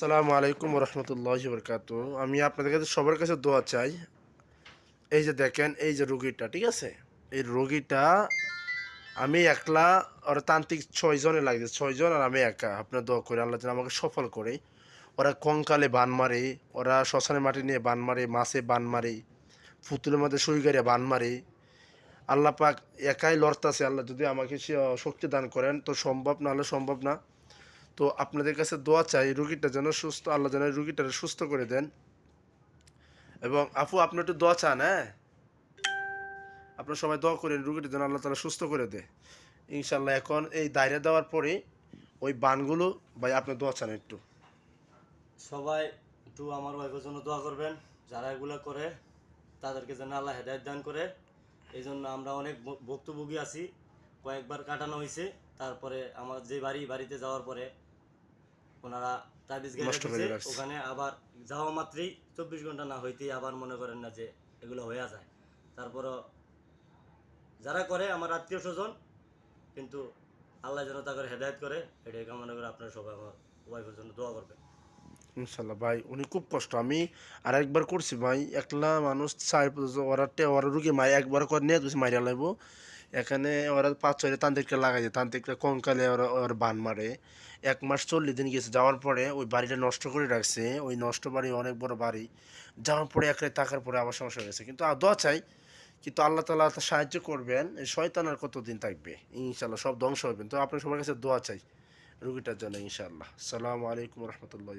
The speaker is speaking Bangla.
সালামু আলাইকুম রহমতুল্লাহ বরকাত আমি আপনাদের কাছে সবার কাছে দোয়া চাই, এই যে দেখেন, এই যে রুগীটা, ঠিক আছে? এই রুগীটা, আমি একলা, ওরা তান্ত্রিক ছয়জনে লাগছে ছয়জন আর আমি একা। আপনার দোয়া করে আল্লাহ যেন আমাকে সফল করে। ওরা কঙ্কালে বান মারে, ওরা শ্মশানের মাটি নিয়ে বান মারে, মাছে বান মারে ফুতুলের মধ্যে সুই গাড়িয়ে বান মারে। আল্লাহ পাক একাই লড়তাছে, আল্লাহ যদি আমাকে শক্তি দান করেন, তো সম্ভব না, হলে সম্ভব না। তো আপনাদের কাছে দোয়া চাই রুগীটা যেন সুস্থ, আল্লাহ যেন রুগীটা সুস্থ করে দেন। এবং আপু, আপনি একটু দোয়া চান হ্যাঁ? আপনার সবাই দোয়া করেন রুগীটা যেন আল্লাহ তালা সুস্থ করে দেয়। ইনশাল্লাহ এখন এই দায়রা দেওয়ার পরে ওই বানগুলো, ভাই আপনি দোয়া চান একটু। সবাই একটু আমার ওয়াইফের জন্য দোয়া করবেন। যারা এগুলো করে, তাদেরকে যেন আল্লাহ হেদায়ত দান করে। এই জন্য আমরা অনেক ভুক্তভোগী আছি। কয়েকবার কাটানো হয়েছে তারপরে আমার যে বাড়ি, বাড়িতে যাওয়ার পরে ওনারা তাবিজ। ওখানে আবার যাওয়া মাত্রই চব্বিশ ঘণ্টা না হইতেই আবার মনে করেন না যে এগুলো হয়ে যায়। তারপরও যারা করে আমার আত্মীয় স্বজন কিন্তু আল্লাহ যেন হেদায়ত করে এটাই কামনা করে আপনারা সবাই আমার ওয়াইফের জন্য দোয়া করবেন। ইনশাল্লাহ ভাই উনি খুব কষ্ট। আমি আর একবার করছি ভাই একলা মানুষ চার ওরা ওরা রুগী মাই একবার করে নিয়ে মারিয়া লাগব এখানে ওরা পাঁচ ছয়টা তান্ত্রিকটা লাগাইছে তান্ত্রিকটা কঙ্কালে ওরা ওরা বান মারে। এক মাস চল্লিশ দিন গেছে, যাওয়ার পরে ওই বাড়িটা নষ্ট করে রাখছে। ওই নষ্ট বাড়ি অনেক বড় বাড়ি। যাওয়ার পরে একলাই টাকার পরে আবার সমস্যা হয়ে গেছে কিন্তু দোয়া চাই, কিন্তু আল্লাহ তালা তো সাহায্য করবেন এই শয়তান আর কতদিন থাকবে? ইনশাল্লাহ সব ধ্বংস হবেন। তো আপনার সবার কাছে দোয়া চাই রুগীটার জন্য ইনশাল্লাহ সালামু আলাইকুম রহমতুল্লাহ